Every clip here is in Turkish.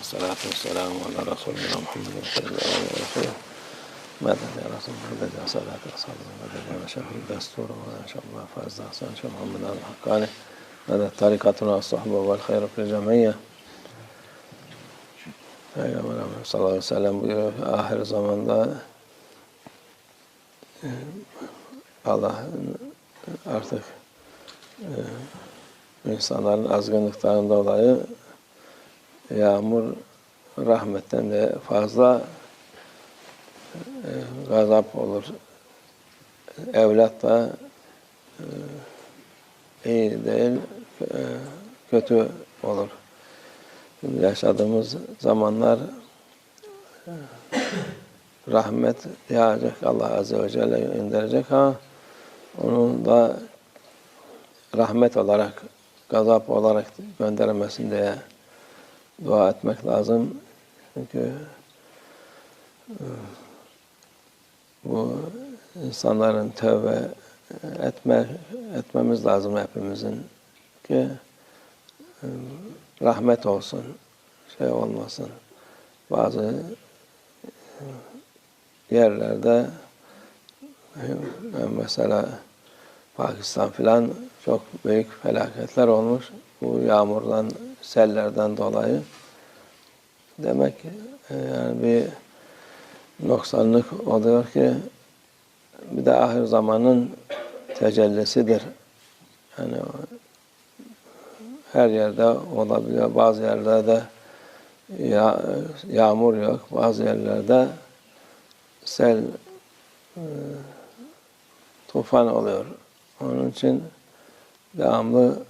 الصلاة والسلام على رسولنا محمد صلى الله عليه وسلم. مدد يا رسول مدد يا صلاة أصحاب مدد يا شيخ الدستور وإن شاء الله فاز أحسن شيخ محمد الحقاني. مدد طريقتنا الصحبة والخير في الجمعية. Peygamber sallallahu aleyhi ve sellem buyuruyor ahir zamanda Allah artık insanların azgınlıktan dolayı yağmur rahmetten de fazla e, gazap olur. Evlat da e, iyi değil, e, kötü olur. Şimdi yaşadığımız zamanlar e, rahmet yağacak Allah Azze ve Celle indirecek ama onun da rahmet olarak, gazap olarak göndermesin diye dua etmek lazım. Çünkü e, bu insanların tövbe etme, etmemiz lazım hepimizin ki e, rahmet olsun, şey olmasın. Bazı e, yerlerde mesela Pakistan filan çok büyük felaketler olmuş. Bu yağmurdan, sellerden dolayı. Demek ki yani bir noksanlık oluyor ki bir de ahir zamanın tecellisidir. Yani her yerde olabiliyor. Bazı yerlerde ya, yağmur yok. Bazı yerlerde sel e, tufan oluyor. Onun için devamlı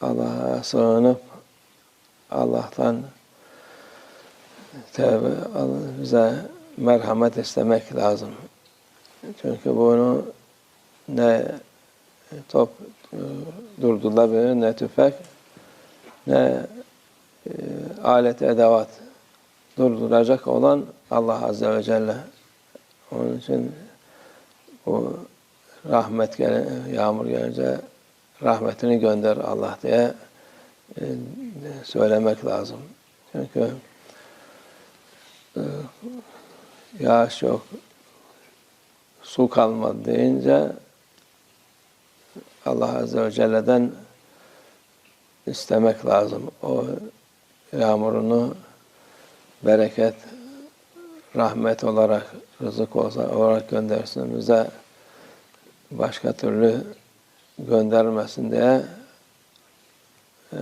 Allah'a sığınıp Allah'tan tevbe bize merhamet istemek lazım. Çünkü bunu ne top e, durdurulabilir, ne tüfek, ne e, alet edevat durduracak olan Allah Azze ve Celle. Onun için bu rahmet gel yağmur gelince rahmetini gönder Allah diye e, söylemek lazım. Çünkü e, yağış yok, su kalmadı deyince Allah Azze ve Celle'den istemek lazım. O yağmurunu bereket, rahmet olarak, rızık olarak göndersin bize başka türlü göndermesin diye e,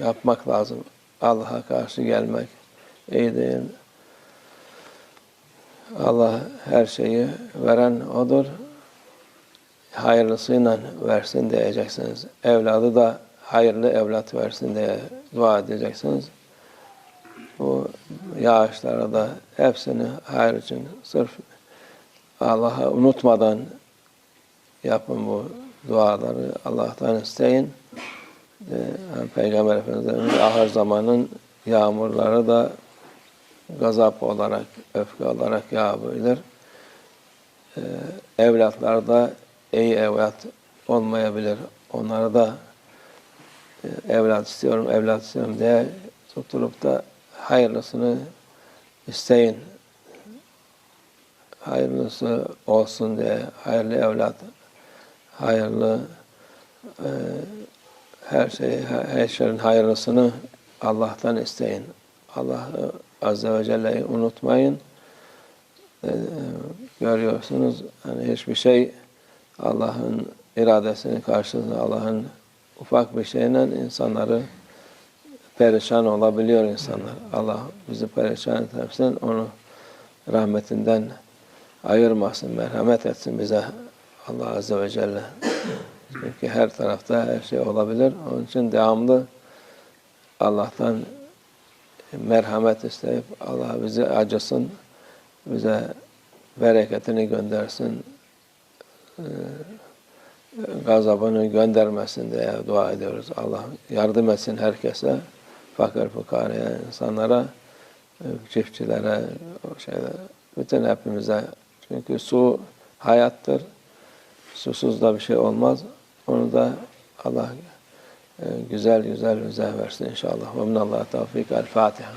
yapmak lazım. Allah'a karşı gelmek iyi değil. Allah her şeyi veren O'dur. Hayırlısıyla versin diyeceksiniz. Evladı da hayırlı evlat versin diye dua edeceksiniz. Bu yağışlara da hepsini hayır için sırf Allah'ı unutmadan yapın bu duaları. Allah'tan isteyin. Yani Peygamber Efendimiz'in ahir zamanın yağmurları da gazap olarak, öfke olarak yağabilir. Ee, evlatlar da iyi evlat olmayabilir. Onlara da e, evlat istiyorum, evlat istiyorum diye tutulup da hayırlısını isteyin. Hayırlısı olsun diye, hayırlı evlat, hayırlı e, her şey, her şeyin hayırlısını Allah'tan isteyin. Allah Azze ve Celle'yi unutmayın. E, görüyorsunuz hani hiçbir şey Allah'ın iradesinin karşısında Allah'ın ufak bir şeyle insanları perişan olabiliyor insanlar. Allah bizi perişan etmesin, onu rahmetinden ayırmasın, merhamet etsin bize Allah Azze ve Celle. Çünkü her tarafta her şey olabilir. Onun için devamlı Allah'tan merhamet isteyip Allah bizi acısın, bize bereketini göndersin, gazabını göndermesin diye dua ediyoruz. Allah yardım etsin herkese, fakir fukaraya, insanlara, çiftçilere, şeyler, bütün hepimize. Çünkü su hayattır. Susuz da bir şey olmaz. Onu da Allah e, güzel güzel rıza versin inşallah. Ve minallah tevfik. El Fatiha.